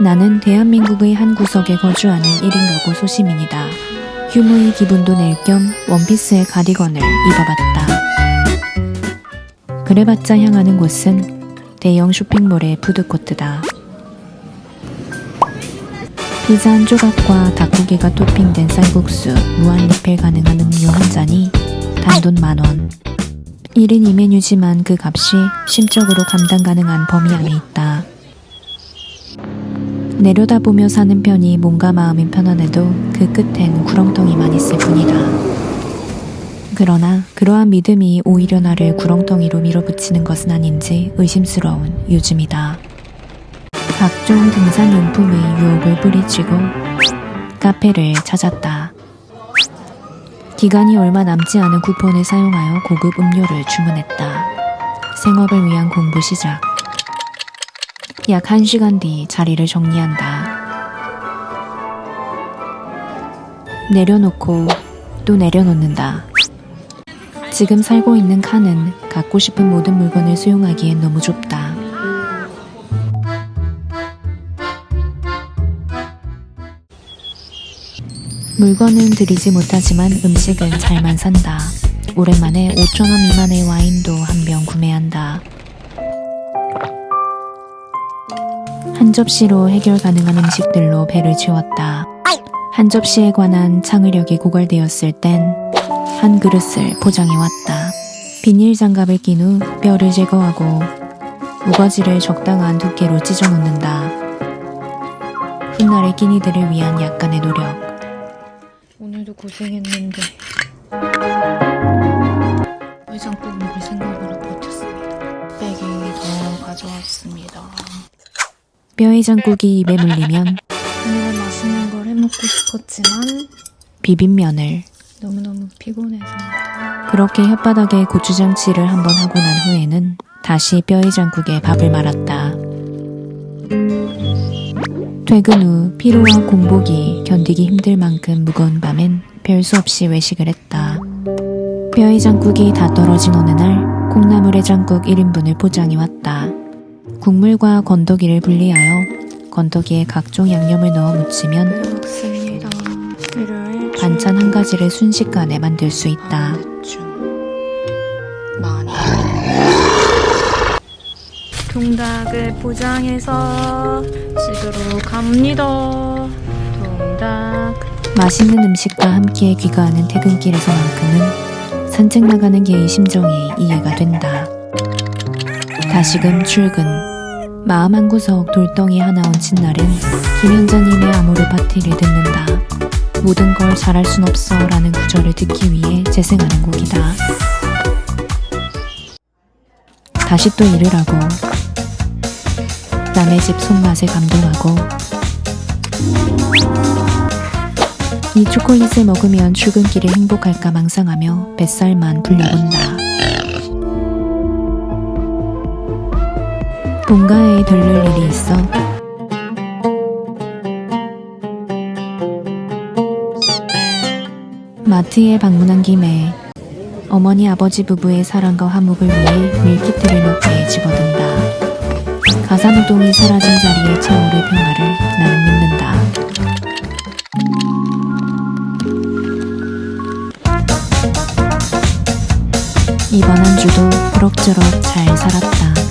나는 대한민국의 한 구석에 거주하는 1인 가구 소시민이다. 휴무의 기분도 낼 겸 원피스의 가디건을 입어봤다. 그래봤자 향하는 곳은 대형 쇼핑몰의 푸드코트다. 피자 한 조각과 닭고기가 토핑된 쌀국수, 무한 리필 가능한 음료 한 잔이 단돈 만원. 1인 2메뉴지만 그 값이 심적으로 감당 가능한 범위 안에 있다. 내려다보며 사는 편이 몸과 마음이 편안해도 그 끝엔 구렁텅이만 있을 뿐이다. 그러나 그러한 믿음이 오히려 나를 구렁텅이로 밀어붙이는 것은 아닌지 의심스러운 요즘이다. 각종 등산용품의 유혹을 뿌리치고 카페를 찾았다. 기간이 얼마 남지 않은 쿠폰을 사용하여 고급 음료를 주문했다. 생업을 위한 공부 시작. 약 1시간 뒤 자리를 정리한다. 내려놓고 또 내려놓는다. 지금 살고 있는 칸은 갖고 싶은 모든 물건을 수용하기엔 너무 좁다. 물건은 들이지 못하지만 음식은 잘만 산다. 오랜만에 5천원 미만의 와인도 한 병 구매한다. 한 접시로 해결 가능한 음식들로 배를 채웠다. 한 접시에 관한 창의력이 고갈되었을 땐 한 그릇을 포장해 왔다. 비닐 장갑을 낀 후 뼈를 제거하고 우거지를 적당한 두께로 찢어 놓는다. 훗날의 끼니들을 위한 약간의 노력. 오늘도 고생했는데 해장국 뼈의 장국이 입에 물리면 오늘은 맛있는 걸 해먹고 싶었지만 비빔면을 너무너무 피곤해서 그렇게 혓바닥에 고추장치를 한번 하고 난 후에는 다시 뼈의 장국에 밥을 말았다. 퇴근 후 피로와 공복이 견디기 힘들 만큼 무거운 밤엔 별 수 없이 외식을 했다. 뼈의 장국이 다 떨어진 어느 날 콩나물 해장국 1인분을 포장해 왔다. 국물과 건더기를 분리하여 건더기에 각종 양념을 넣어 무치면 반찬 한 가지를 순식간에 만들 수 있다. 많이 통닭을 포장해서 집으로 갑니다. 통닭 맛있는 음식과 함께 귀가하는 퇴근길에서만큼은 산책 나가는 게의 심정이 이해가 된다. 다시금 출근. 마음 한구석 돌덩이 하나 얹힌 날은 김현자님의 아모르 파티를 듣는다. 모든 걸 잘할 순 없어 라는 구절을 듣기 위해 재생하는 곡이다. 다시 또 일을 하고 남의 집 손맛에 감동하고 이 초콜릿을 먹으면 출근길에 행복할까 망상하며 뱃살만 불려본다. 본가에 들를 일이 있어 마트에 방문한 김에 어머니 아버지 부부의 사랑과 화목을 위해 밀키트를 몇개 집어든다. 가사노동이 사라진 자리에 차오를 평화를 나는 믿는다. 이번 한 주도 그럭저럭 잘 살았다.